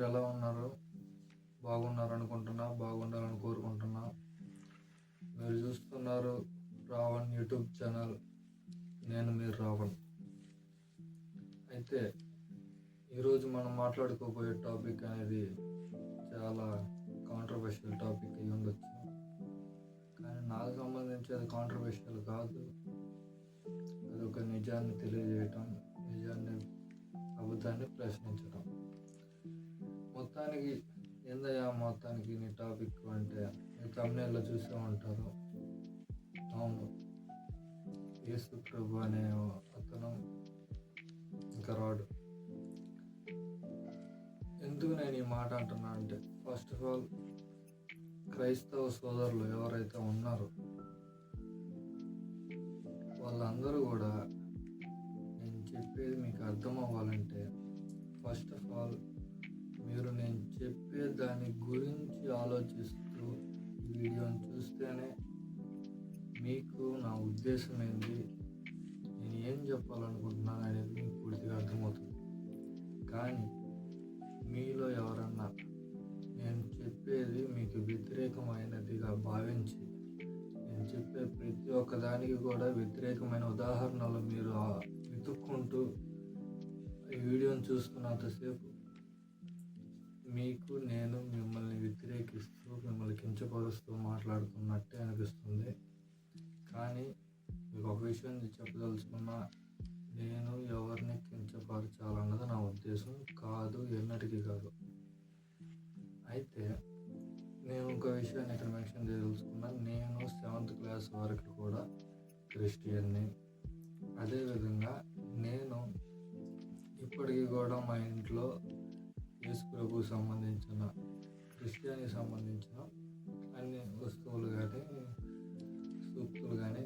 అందరు ఎలా ఉన్నారు? బాగున్నారు అనుకుంటున్నా బాగుండాలని కోరుకుంటున్నా. మీరు చూస్తున్నారు రావణ్ యూట్యూబ్ ఛానల్. నేను మీరు రావణ్. అయితే ఈరోజు మనం మాట్లాడుకోబోయే టాపిక్ అనేది చాలా కాంట్రవర్షియల్ టాపిక్ అయి ఉండొచ్చు. కానీ నాకు సంబంధించి అది కాంట్రవర్షియల్ కాదు. అది ఒక నిజాన్ని తెలియజేయటం నిజాన్ని అబద్ధాన్ని ప్రశ్నించడం మొత్తానికి ఏందయ్యా మొత్తానికి నీ టాపిక్ అంటే మీ తమిళలో చూసే ఉంటారు. అవును. యేసు ప్రభు అనే అతను ఇంకా రాడు. ఎందుకు నేను ఈ మాట అంటున్నా అంటే ఫస్ట్ ఆఫ్ ఆల్ క్రైస్తవ సోదరులు ఎవరైతే ఉన్నారో వాళ్ళందరూ కూడా నేను చెప్పేది మీకు అర్థం అవ్వాలంటే ఫస్ట్ ఆఫ్ ఆల్ మీరు నేను చెప్పే దాని గురించి ఆలోచిస్తూ ఈ వీడియోని చూస్తేనే మీకు నా ఉద్దేశం ఏంది? నేను ఏం చెప్పాలనుకుంటున్నాను అనేది మీకు పూర్తిగా అర్థమవుతుంది. కానీ మీలో ఎవరన్నా నేను చెప్పేది మీకు వ్యతిరేకమైనదిగా భావించి నేను చెప్పే ప్రతి ఒక్కదానికి కూడా వ్యతిరేకమైన ఉదాహరణలు మీరు వెతుక్కుంటూ ఈ వీడియోని చూస్తున్నంతసేపు మీకు నేను మిమ్మల్ని వ్యతిరేకిస్తూ మిమ్మల్ని కించపరుస్తూ మాట్లాడుతున్నట్టే అనిపిస్తుంది. కానీ మీకు ఒక విషయం చెప్పదలుచుకున్న నేను ఎవరిని కించపరచాలన్నది నా ఉద్దేశం కాదు ఎన్నటికీ కాదు. అయితే నేను ఒక విషయాన్ని ఇక్కడ మెన్షన్ చేయదలుచుకున్నా నేను సెవెంత్ క్లాస్ వరకు కూడా క్రిస్టియన్ని. అదేవిధంగా నేను ఇప్పటికీ కూడా మా ఇంట్లో యేసు ప్రభుకు సంబంధించిన క్రిస్టియానికి సంబంధించిన అన్ని వస్తువులు కానీ సూక్తులు కానీ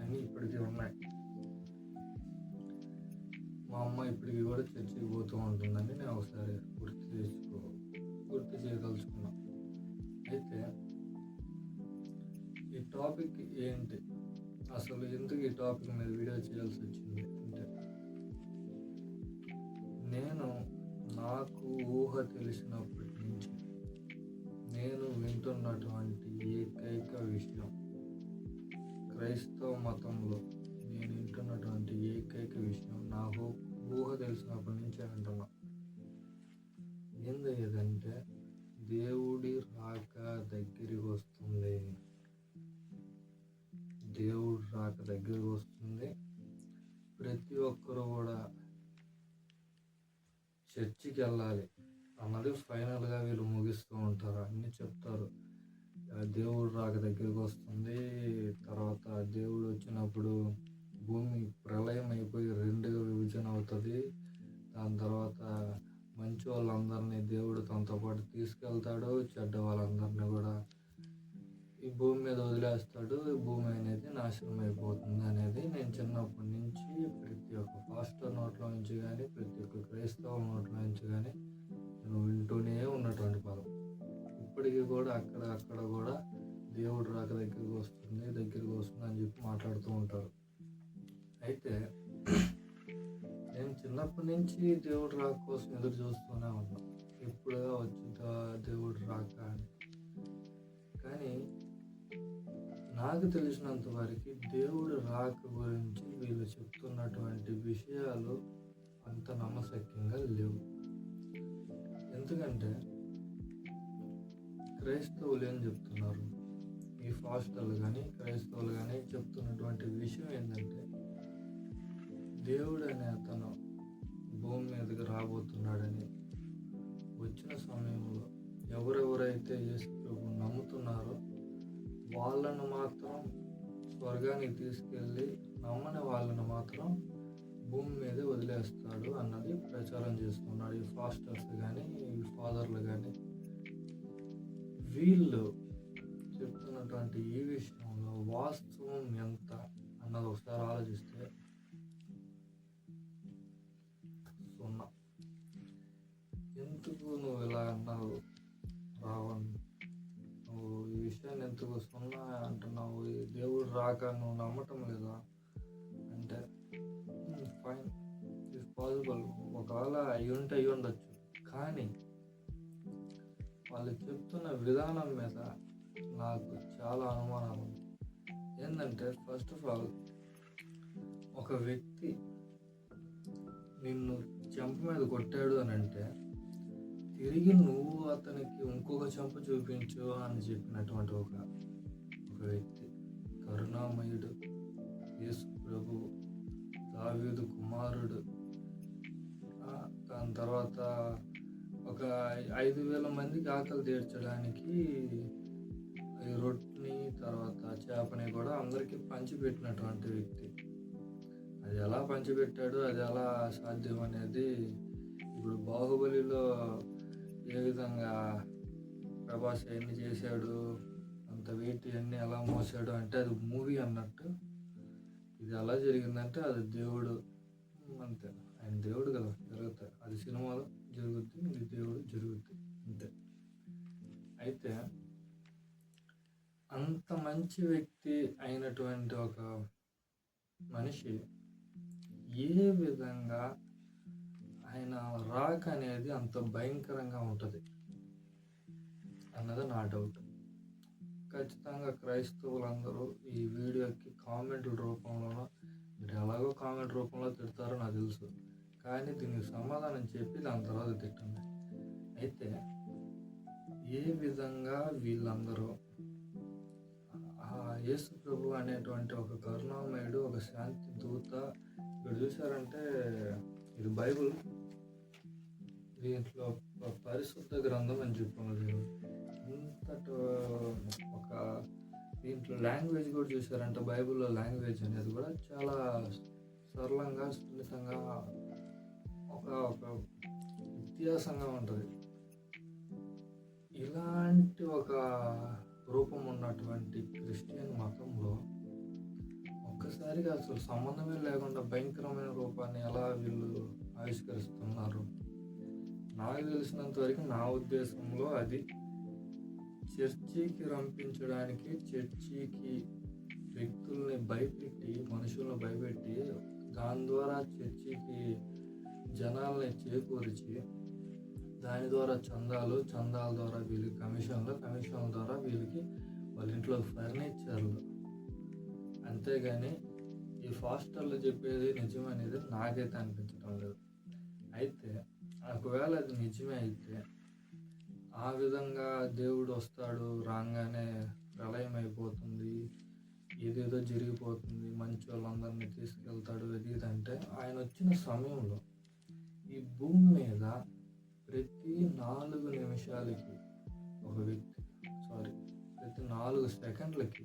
అన్నీ ఇప్పటికీ ఉన్నాయి. మా అమ్మ ఇప్పటికీ కూడా చర్చికి పోతూ ఉంటుందని నేను ఒకసారి గుర్తు చేసుకో గుర్తు చేయదలుచుకున్నా. అయితే ఈ టాపిక్ ఏంటి? అసలు ఎందుకు ఈ టాపిక్ మీద వీడియో చేయాల్సి వచ్చింది అంటే నేను నాకు ఊహ తెలిసినప్పటి నుంచి నేను వింటున్నటువంటి ఏకైక విషయం క్రైస్తవ మతంలో నేను వింటున్నటువంటి ఏకైక విషయం నాకు ఊహ తెలిసినప్పటి నుంచి వింటున్నా. ఏంది దేవుడి రాక దగ్గరికి వస్తుంది. దేవుడు రాక దగ్గరికి వస్తుంది. ప్రతి ఒక్కరు కూడా చర్చికి వెళ్ళాలి. అన్నది ఫైనల్గా వీళ్ళు ముగిస్తూ ఉంటారు. అన్నీ చెప్తారు. దేవుడు రాక దగ్గరికి వస్తుంది. తర్వాత దేవుడు వచ్చినప్పుడు భూమి ప్రళయం అయిపోయి రెండుగా విభజన అవుతుంది. దాని తర్వాత మంచి వాళ్ళందరినీ దేవుడు తనతో పాటు తీసుకెళ్తాడు. చెడ్డ వాళ్ళందరినీ కూడా ఈ భూమి మీద వదిలేస్తాడు భూమి అనేది నాశనం అయిపోతుంది అనేది నేను చిన్నప్పటి నుంచి ప్రతి ఒక్క పాస్టర్ నోట్లో నుంచి కానీ ప్రతి ఒక్క క్రైస్తవ నోట్లో నుంచి కానీ నేను వింటూనే ఉన్నటువంటి పదం ఇప్పటికీ కూడా అక్కడ అక్కడ కూడా దేవుడు రాక దగ్గరికి వస్తుంది దగ్గరికి వస్తుంది అని చెప్పి మాట్లాడుతూ ఉంటారు. అయితే నేను చిన్నప్పటి నుంచి దేవుడు రాక కోసం ఎదురు చూస్తూనే ఉన్నాను ఎప్పుడుగా వచ్చిందా దేవుడు రాక అని. కానీ నాకు తెలిసినంత వరకు దేవుడు రాక గురించి వీళ్ళు చెప్తున్నటువంటి విషయాలు అంత నమ్మశక్యంగా లేవు. ఎందుకంటే క్రైస్తవులు ఏం చెప్తున్నారు? ఈ ఫాస్టర్లు కానీ క్రైస్తవులు కానీ చెప్తున్నటువంటి విషయం ఏంటంటే దేవుడు అనే అతను భూమి మీదకి రాబోతున్నాడని వచ్చిన సమయంలో ఎవరెవరైతే యేసు ప్రభు నమ్ముతున్నారో వాళ్ళను మాత్రం స్వర్గానికి తీసుకెళ్ళి నమ్మని వాళ్ళను మాత్రం భూమి మీద వదిలేస్తాడు అన్నది ప్రచారం చేస్తున్నాడు ఈ ఫాస్టర్స్ కానీ ఈ ఫాదర్లు కానీ వీళ్ళు చెప్తున్నటువంటి ఈ విషయంలో వాస్తవం ఎంత అన్నది ఒకసారి ఆలోచిస్తే ఎందుకు సున్నా అంటున్నావు. ఈ దేవుడు రాక నువ్వు నమ్మటం లేదా? అంటే ఫైన్ ఇట్స్ పాసిబుల్ ఒకవేళ అయ్యి ఉంటే అయ్యి ఉండొచ్చు. కానీ వాళ్ళు చెప్తున్న విధానం మీద నాకు చాలా అనుమానం ఉంది ఏంటంటే ఫస్ట్ ఆఫ్ ఆల్ ఒక వ్యక్తి నిన్ను చెంప మీద కొట్టాడు అని అంటే తిరిగి నువ్వు అతనికి ఇంకొక చెంప చూపించు అని చెప్పినటువంటి ఒక ఒక వ్యక్తి కరుణామయుడు యేసు ప్రభు దావ్యుడు కుమారుడు. దాని తర్వాత ఒక ఐదు వేల మందికి ఆకలి తీర్చడానికి ఈ రొట్టిని తర్వాత చేపని కూడా అందరికీ పంచిపెట్టినటువంటి వ్యక్తి. అది ఎలా పంచిపెట్టాడు అది ఎలా సాధ్యం అనేది ఇప్పుడు బాహుబలిలో ఏ విధంగా ప్రభాస్ ఎన్ని చేశాడు అంత వెయిట్ అన్ని ఎలా మోసాడు అంటే అది మూవీ అన్నట్టు. ఇది ఎలా జరిగిందంటే అది దేవుడు అంతే. ఆయన దేవుడు కదా జరుగుతాయి. అది సినిమాలో జరుగుద్ది ఇది దేవుడు జరుగుద్ది అంతే. అయితే అంత మంచి వ్యక్తి అయినటువంటి ఒక మనిషి ఏ విధంగా ఆయన రాక్ అనేది అంత భయంకరంగా ఉంటుంది. అన్నది నా డౌట్. ఖచ్చితంగా క్రైస్తవులందరూ ఈ వీడియోకి కామెంట్ల రూపంలోనో మీరు ఎలాగో కామెంట్ రూపంలో తిడతారో నాకు తెలుసు. కానీ దీనికి సమాధానం చెప్పి దాని తర్వాత తిట్టండి అయితే ఏ విధంగా వీళ్ళందరూ ఆ యేసు ప్రభు అనేటువంటి ఒక కరుణామయుడు ఒక శాంతి దూత ఇక్కడ చూసారంటే ఇది బైబుల్. దీంట్లో పరిశుద్ధ గ్రంథం అని చెప్పుకున్నది ఇంతటి ఒక దీంట్లో లాంగ్వేజ్ కూడా చూసారంటే బైబిల్లో లాంగ్వేజ్ అనేది కూడా చాలా సరళంగా సున్నితంగా ఒక ఒక వ్యత్యాసంగా ఉంటుంది. ఇలాంటి ఒక రూపం ఉన్నటువంటి క్రిస్టియన్ మతంలో ఒక్కసారిగా అసలు సంబంధమే లేకుండా భయంకరమైన రూపాన్ని ఎలా వీళ్ళు ఆవిష్కరిస్తున్నారు? నాకు తెలిసినంత వరకు నా ఉద్దేశంలో అది చర్చికి రంపించడానికి చర్చికి వ్యక్తుల్ని భయపెట్టి మనుషులను భయపెట్టి దాని ద్వారా చర్చికి జనాల్ని చేకూర్చి దాని ద్వారా చందాలు చందాల ద్వారా వీళ్ళకి కమిషన్లు కమిషన్ల ద్వారా వీళ్ళకి వాళ్ళ ఇంట్లో ఫర్నిచర్లు. అంతేగాని ఈ ఫాస్టర్లు చెప్పేది నిజమనేది నాకైతే అనిపించడం లేదు. అయితే ఒకవేళ అది నిజమే అయితే ఆ విధంగా దేవుడు వస్తాడు రాగానే ప్రళయం అయిపోతుంది ఏదేదో జరిగిపోతుంది మంచి వాళ్ళందరినీ తీసుకెళ్తాడు అది ఇది ఆయన వచ్చిన సమయంలో ఈ భూమి మీద ప్రతి నాలుగు నిమిషాలకి ఒక వ్యక్తి సారీ ప్రతి నాలుగు సెకండ్లకి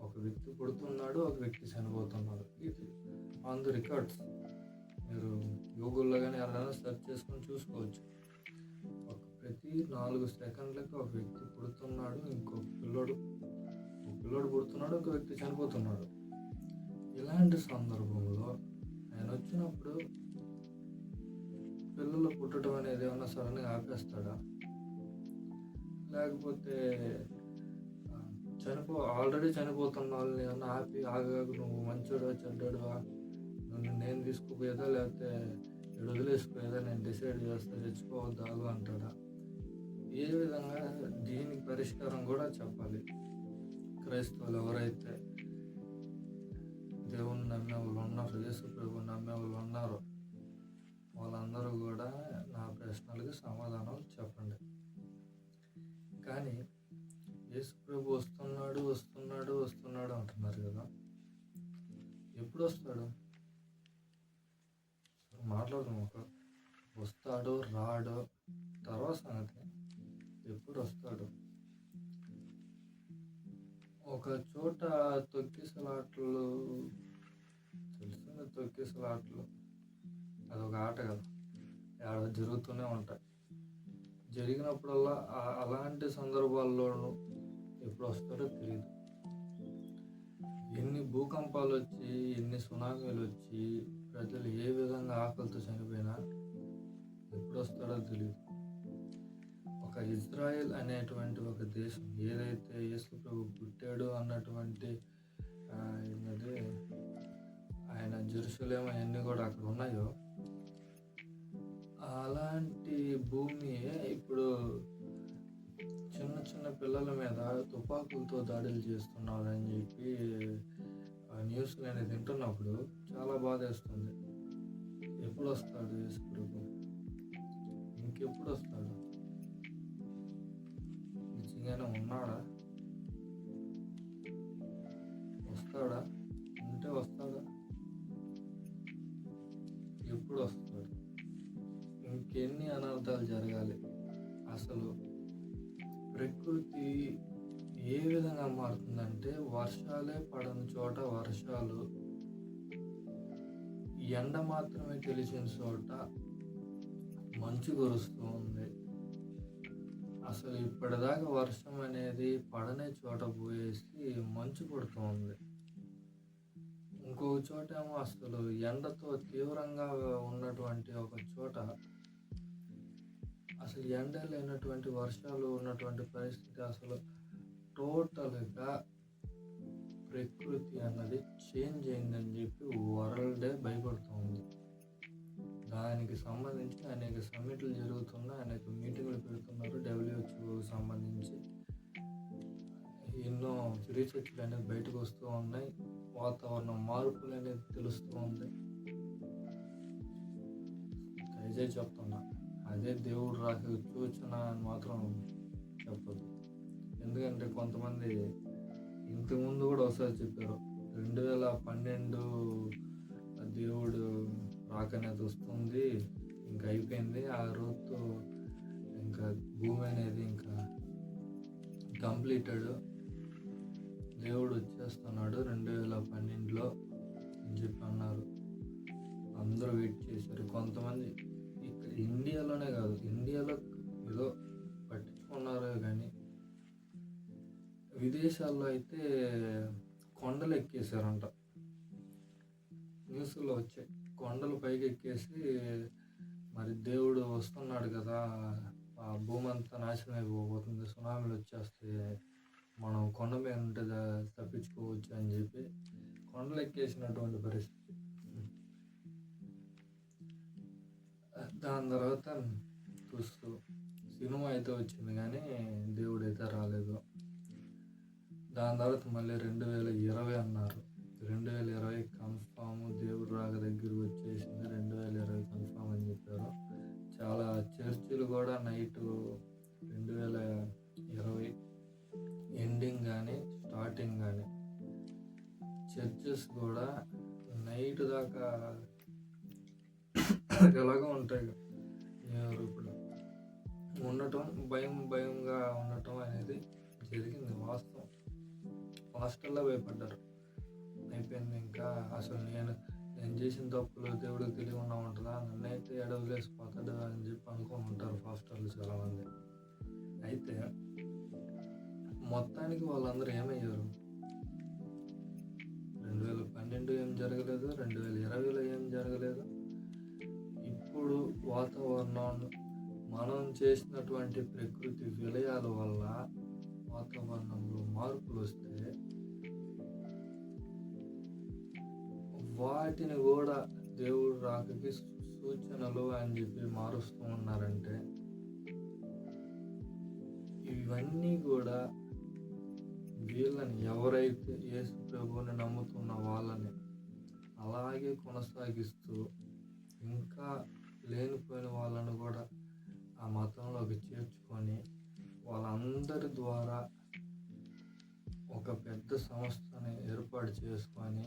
ఒక వ్యక్తి పుడుతున్నాడు ఒక వ్యక్తి చనిపోతున్నాడు. ఇది ఆన్ ద రికార్డ్స్ మీరు గూగుల్లో కానీ ఎవరైనా సెర్చ్ చేసుకొని చూసుకోవచ్చు. ఒక ప్రతి నాలుగు సెకండ్లకి ఒక వ్యక్తి పుడుతున్నాడు ఇంకో పిల్లోడు ఒక పిల్లోడు పుడుతున్నాడు ఒక వ్యక్తి చనిపోతున్నాడు. ఇలాంటి సందర్భంలో ఆయన వచ్చినప్పుడు పిల్లలు పుట్టడం అనేది ఏమన్నా సడన్గా ఆపేస్తాడా? లేకపోతే చనిపో ఆల్రెడీ చనిపోతున్న వాళ్ళని ఏమన్నా ఆపి ఆగాక నువ్వు మంచోడా చెడ్డాడువా నన్ను నేను తీసుకుపోయేదా లేకపోతే ఈడు వదిలేసిపోయేదా నేను డిసైడ్ చేస్తా తెచ్చుకోవద్దు అంటాడా? ఏ విధంగా దీనికి పరిష్కారం కూడా చెప్పాలి. క్రైస్తవులు ఎవరైతే దేవుణ్ణి నమ్మే వాళ్ళు ఉన్నారు యేసు ప్రభు నమ్మే వాళ్ళు ఉన్నారో వాళ్ళందరూ కూడా నా ప్రశ్నలకు సమాధానం చెప్పండి. కానీ యేసు ప్రభు వస్తున్నాడు వస్తున్నాడు వస్తున్నాడు అంటున్నారు కదా. ఎప్పుడు వస్తాడు? మాట్లాడదాం ఒక. వస్తాడో రాడో తర్వాత సంగతి. ఎప్పుడు వస్తాడు. ఒక చోట తొక్కిసలాట్లు తెలిసింది తొక్కిసలాట్లు అదొక ఆట కదా. ఆడ జరుగుతూనే ఉంటాయి. జరిగినప్పుడల్లా అలాంటి సందర్భాల్లోనూ ఎప్పుడు వస్తాడో తెలియదు ఎన్ని భూకంపాలు వచ్చి ఎన్ని సునామీలు వచ్చి ప్రజలు ఏ విధంగా ఆకలితో చనిపోయినా ఎప్పుడు వస్తాడో తెలియదు ఒక ఇజ్రాయెల్ అనేటువంటి ఒక దేశం ఏదైతే యేసు ప్రభు పుట్టాడు అన్నటువంటి ఏంటది? ఆయన జెరూసలేం అవన్నీ కూడా అక్కడ ఉన్నాయో అలాంటి భూమి ఇప్పుడు చిన్న చిన్న పిల్లల మీద తుపాకులతో దాడులు చేస్తున్నారని చెప్పి న్యూస్ నేను తింటున్నప్పుడు చాలా బాధ వేస్తుంది ఎప్పుడు వస్తాడు యేసు ఇంకెప్పుడు వస్తాడు నిజంగానే ఉన్నాడా? వస్తాడా? ఉంటే వస్తాడా? ఎప్పుడు వస్తాడు ఇంకెన్ని అనర్థాలు జరగాలి? అసలు ప్రకృతి ఏ విధంగా మారుతుందంటే వర్షాలే పడని చోట వర్షాలు ఎండ మాత్రమే తెలిసిన చోట మంచు కురుస్తూ ఉంది. అసలు ఇప్పటిదాకా వర్షం అనేది పడనే చోట పోయేసి మంచు పడుతూ ఉంది. ఇంకొక చోట ఏమో అసలు ఎండతో తీవ్రంగా ఉన్నటువంటి ఒక చోట అసలు ఎండ లేనటువంటి వర్షాలు ఉన్నటువంటి పరిస్థితి అసలు టోటల్గా ప్రకృతి అన్నది చేంజ్ అయిందని చెప్పి వరల్డే భయపడుతుంది. దానికి సంబంధించి అనేక సమ్మిట్లు జరుగుతున్నాయి అనేక మీటింగ్లు పెడుతున్నారు డబ్ల్యూహెచ్ఓకి సంబంధించి. ఎన్నో రీసెర్చ్లు అనేది బయటకు వస్తూ ఉన్నాయి. వాతావరణ మార్పులు అనేది తెలుస్తూ ఉంది దయచేసి చెప్తున్నా అదే దేవుడు రాక సూచన అని మాత్రం చెప్పదు ఎందుకంటే కొంతమంది ఇంతకుముందు కూడా ఒకసారి చెప్పారు. రెండు వేల పన్నెండు దేవుడు రాకనేది వస్తుంది ఇంకా అయిపోయింది. ఆ రోజుతో ఇంకా భూమి అనేది ఇంకా కంప్లీటెడ్. దేవుడు వచ్చేస్తున్నాడు రెండు వేల పన్నెండులో అని చెప్పి అన్నారు. అందరూ వెయిట్ చేశారు. కొంతమంది ఇక్కడ ఇండియాలోనే కాదు ఇండియాలో ఏదో విదేశాల్లో అయితే కొండలు ఎక్కేసారంట న్యూస్లో వచ్చాయి. కొండలు పైకి ఎక్కేసి మరి దేవుడు వస్తున్నాడు కదా ఆ భూమి అంతా నాశనం అయిపోతుంది సునామీలు వచ్చేస్తే మనం కొండ మీద ఉంటే తప్పించుకోవచ్చు అని చెప్పి కొండలు ఎక్కేసినటువంటి పరిస్థితి. దాని తర్వాత చూస్తూ సినిమా అయితే వచ్చింది కానీ దేవుడు అయితే రాలేదు. దాని తర్వాత మళ్ళీ రెండు వేల ఇరవై అన్నారు. రెండు వేల ఇరవై కన్ఫామ్ దేవుడు రాక దగ్గర వచ్చేసింది. రెండు వేల ఇరవై కన్ఫామ్ అని చెప్పారు. చాలా చర్చిలు కూడా నైట్ రెండు వేల ఇరవై ఎండింగ్ కానీ స్టార్టింగ్ కానీ చర్చెస్ కూడా నైట్ దాకా ఎలాగో ఉంటాయి ఇప్పుడు ఉండటం భయం భయంగా ఉండటం అనేది జరిగింది. వాస్తవం హాస్టల్లో భయపడ్డారు. అయిపోయింది ఇంకా అసలు నేను నేను చేసిన తప్పులు దేవుడికి తెలియ ఉన్నా ఉంటుందా? నన్ను అయితే ఎడవలేసిపోతాడు అని చెప్పి అనుకుని ఉంటారు హాస్టల్లో చాలామంది. అయితే మొత్తానికి వాళ్ళందరూ ఏమయ్యారు? రెండు వేల పన్నెండు ఏం జరగలేదు రెండు వేల ఇరవైలో ఏం జరగలేదు. ఇప్పుడు వాతావరణం మనం చేసినటువంటి ప్రకృతి విలయాల వల్ల వాతావరణంలో మార్పులు వస్తాయి. వాటిని కూడా దేవుడు రాకకి సూచనలు అని చెప్పి మారుస్తూ ఉన్నారంటే ఇవన్నీ కూడా వీళ్ళని ఎవరైతే యేసు ప్రభువుని నమ్ముతున్న వాళ్ళని అలాగే కొనసాగిస్తూ ఇంకా లేనిపోయిన వాళ్ళను కూడా ఆ మతంలోకి చేర్చుకొని వాళ్ళందరి ద్వారా ఒక పెద్ద సంస్థని ఏర్పాటు చేసుకొని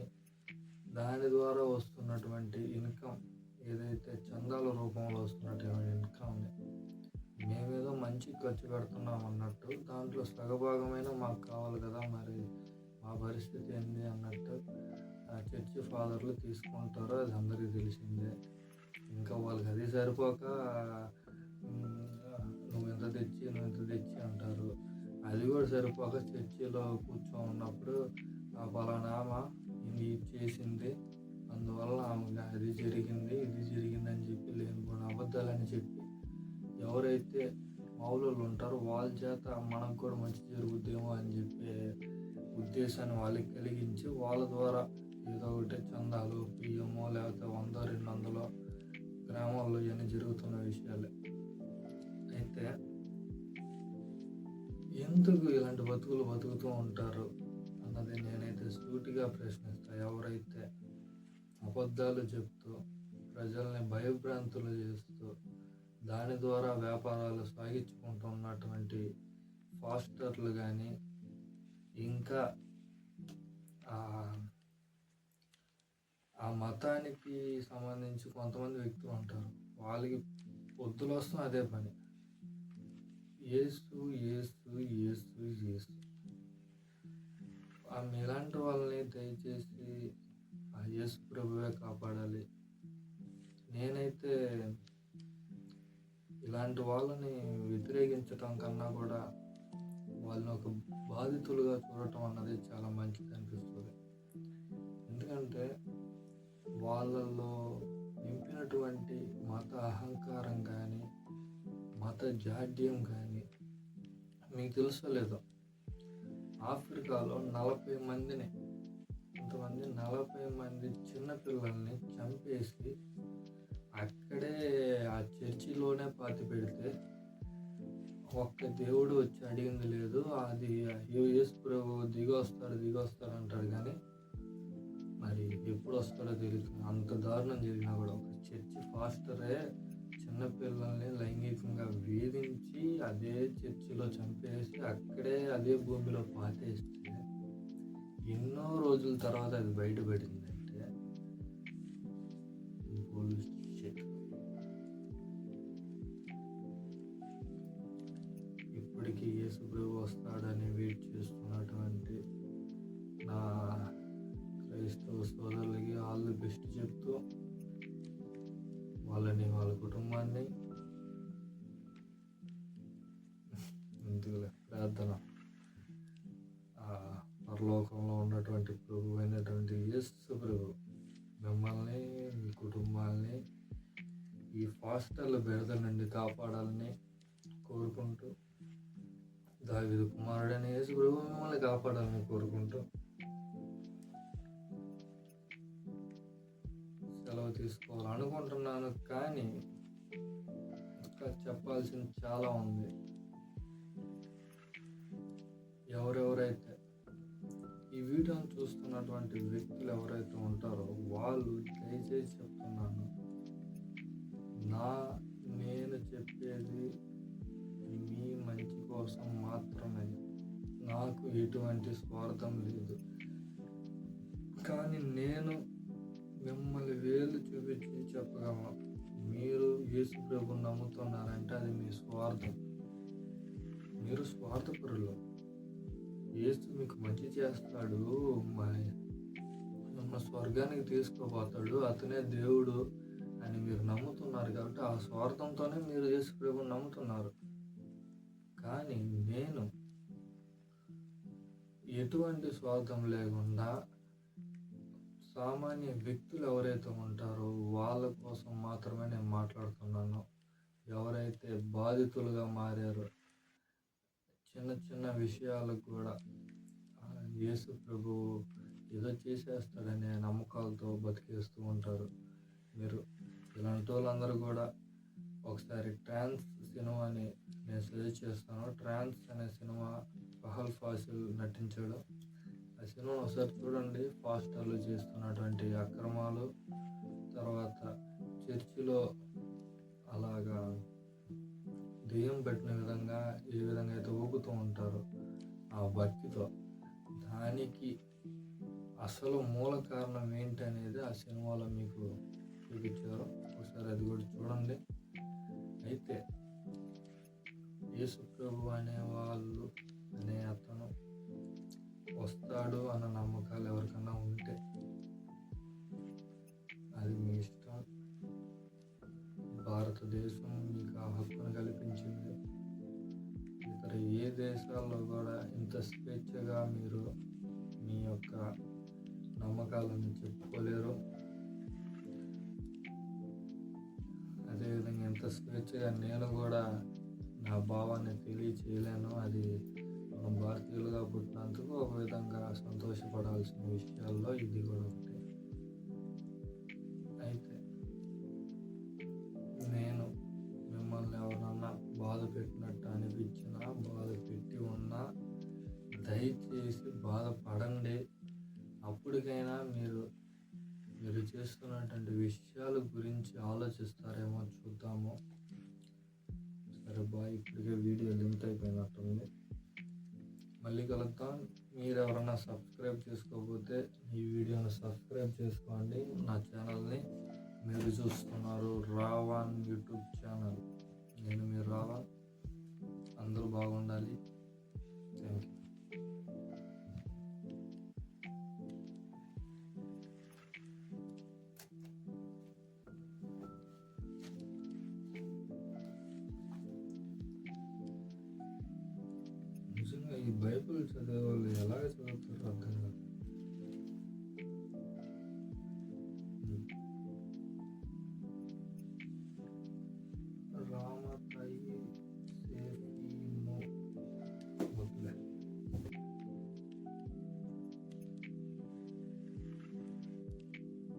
దాని ద్వారా వస్తున్నటువంటి ఇన్కమ్ ఏదైతే చందాల రూపంలో వస్తున్నటువంటి ఇన్కమ్ని మేమేదో మంచి ఖర్చు పెడుతున్నాం అన్నట్టు దాంట్లో సగభాగమైన మాకు కావాలి కదా మరి మా పరిస్థితి ఏంది అన్నట్టు ఆ చర్చి ఫాదర్లు తీసుకుంటారో అది అందరికీ తెలిసిందే. ఇంకా వాళ్ళకి అది సరిపోక నువ్వు ఎంత తెచ్చి నువ్వు ఎంత తెచ్చి అంటారు. అది కూడా సరిపోక చర్చిలో కూర్చో ఉన్నప్పుడు ఆ పలానా ఇది చేసింది. అందువల్ల ఆమెకి అది జరిగింది ఇది జరిగింది అని చెప్పి లేనిపోయిన అబద్ధాలని చెప్పి ఎవరైతే మౌలులు ఉంటారో వాళ్ళ చేత మనకు కూడా మంచి జరుగుద్దేమో అని చెప్పే ఉద్దేశాన్ని వాళ్ళకి కలిగించి వాళ్ళ ద్వారా ఏదో ఒకటి చందాలు బియ్యమో లేకపోతే వంద రెండు వందలు గ్రామాల్లో ఇవన్నీ జరుగుతున్న విషయాలే. అయితే ఎందుకు ఇలాంటి బతుకులు బతుకుతూ ఉంటారు అన్నది నేనైతే సూటిగా ప్రశ్నిస్తాను ఎవరైతే అబద్ధాలు చెప్తూ ప్రజల్ని భయభ్రాంతులు చేస్తూ దాని ద్వారా వ్యాపారాలు సాగించుకుంటున్నటువంటి ఫాస్టర్లు కానీ ఇంకా ఆ- మతానికి సంబంధించి కొంతమంది వ్యక్తులు ఉంటారు. వాళ్ళకి పొద్దులు వస్తాం అదే పని. ఏసు ఏసు ఏసు ఏసు. ఆ ఇలాంటి వాళ్ళని దయచేసి ఆ యేసు ప్రభువే కాపాడాలి? నేనైతే ఇలాంటి వాళ్ళని వ్యతిరేకించటం కన్నా కూడా వాళ్ళని ఒక బాధితులుగా చూడటం అన్నది చాలా మంచిది అనిపిస్తుంది. ఎందుకంటే వాళ్ళల్లో నింపినటువంటి మత అహంకారం కానీ మత జాడ్యం కానీ మీకు తెలుసో లేదో ఆఫ్రికాలో నలభై మందిని కొంతమంది నలభై మంది చిన్నపిల్లల్ని చంపేసి అక్కడే ఆ చర్చిలోనే పాతి పెడితే ఒక్క దేవుడు వచ్చి అడిగింది లేదు అది యుఎస్ ప్రభు దిగొస్తాడు దిగొస్తాడు అంటాడు కానీ మరి ఎప్పుడు వస్తాడో తెలియదు అంత దారుణం జరిగినా కూడా ఒక చర్చి ఫాస్టరే చిన్నపిల్లల్ని లైంగికంగా వేధించి అదే చర్చిలో చంపేసి అక్కడే అదే భూమిలో పాతేస్తే ఎన్నో రోజుల తర్వాత అది బయటపడిందంటే ఇప్పటికీ యేసు ప్రభు వస్తాడని వెయిట్ చేస్తున్నటువంటి నా క్రైస్తవ సోదరులకి ఆల్ ది బెస్ట్ చెప్తూ వాళ్ళని వాళ్ళ కుటుంబాన్ని ఎందుకులే ప్రార్థన. పరలోకంలో ఉన్నటువంటి ప్రభు అయినటువంటి యేసు ప్రభు మిమ్మల్ని మీ కుటుంబాల్ని ఈ ఫాస్టర్ల బెడద నుండి కాపాడాలని కోరుకుంటూ దావిదు కుమారుడైన యేసు ప్రభు మిమ్మల్ని కాపాడాలని కోరుకుంటూ సెలవు తీసుకోవాలనుకుంటున్నాను. కానీ ఇంకా చెప్పాల్సింది చాలా ఉంది. ఎవరెవరైతే ఈ వీడియోని చూస్తున్నటువంటి వ్యక్తులు ఎవరైతే ఉంటారో వాళ్ళు దయచేసి చెప్తున్నాను. నా నేను చెప్పేది మీ మంచి కోసం మాత్రమే. నాకు ఎటువంటి స్వార్థం లేదు. కానీ నేను మిమ్మల్ని వేలు చూపించి చెప్పగలను. మీరు యేసు ప్రభు నమ్ముతున్నారంటే అది మీ స్వార్థం. మీరు స్వార్థపరులు. ఏసు మీకు మంచి చేస్తాడు మన స్వర్గానికి తీసుకోపోతాడు అతనే దేవుడు అని మీరు నమ్ముతున్నారు కాబట్టి ఆ స్వార్థంతోనే మీరు యేసు ప్రభుని నమ్ముతున్నారు. కానీ నేను ఎటువంటి స్వార్థం లేకుండా సామాన్య వ్యక్తులు ఎవరైతే ఉంటారో వాళ్ళ కోసం మాత్రమే నేను మాట్లాడుతున్నాను. ఎవరైతే బాధితులుగా మారారో చిన్న చిన్న విషయాలకు కూడా యేసు ప్రభు ఏదో చేసేస్తాడనే నమ్మకాలతో బతికేస్తూ ఉంటారు. మీరు ఇలాంటి వాళ్ళందరూ కూడా ఒకసారి ట్రాన్స్ సినిమాని నేను సజెస్ట్ చేస్తాను. ట్రాన్స్ అనే సినిమా ఫహల్ ఫాసిల్ నటించాడు. ఆ సినిమా ఒకసారి చూడండి. ఫాస్టర్లు చేస్తున్నటువంటి అక్రమాలు తర్వాత చర్చిలో అలాగా బియ్యం పెట్టిన విధంగా ఏ విధంగా అయితే ఊపుతూ ఉంటారో ఆ భక్తితో దానికి అసలు మూల కారణం ఏంటి అనేది ఆ సినిమాలో మీకు చూపించారు. ఒకసారి అది కూడా చూడండి. అయితే యేసు ప్రభు అనే వాళ్ళు అనే అతను వస్తాడు అన్న నమ్మకాలు ఎవరికన్నా ఉంటే అది మీ ఇష్టం. భారతదేశం మీకు ఆ హక్కును కల్పించింది. ఇతర ఏ దేశాల్లో కూడా ఇంత స్వేచ్ఛగా మీరు మీ యొక్క నమ్మకాలను చెప్పుకోలేరు. అదేవిధంగా ఇంత స్వేచ్ఛగా నేను కూడా నా భావాన్ని తెలియచేయలేను. అది మనం భారతీయులుగా పుట్టినందుకు ఒక విధంగా సంతోషపడాల్సిన విషయాల్లో ఇది కూడా ఒకటి. పెట్టినట్టు అనిపించినా బాధ పెట్టి ఉన్నా బాధపడండి. అప్పటికైనా మీరు మీరు చేస్తున్నటువంటి విషయాల గురించి ఆలోచిస్తారేమో చూద్దాము. సరే బాయ్. ఇప్పటికే వీడియో లింక్ అయిపోయినట్టుంది. మళ్ళీ కలుద్దాం. మీరు ఎవరైనా సబ్స్క్రైబ్ చేసుకోకపోతే ఈ వీడియోని సబ్స్క్రైబ్ చేసుకోండి. నా ఛానల్ని మీరు చూస్తున్నారు రావాన్ యూట్యూబ్ ఛానల్. నేను మీరు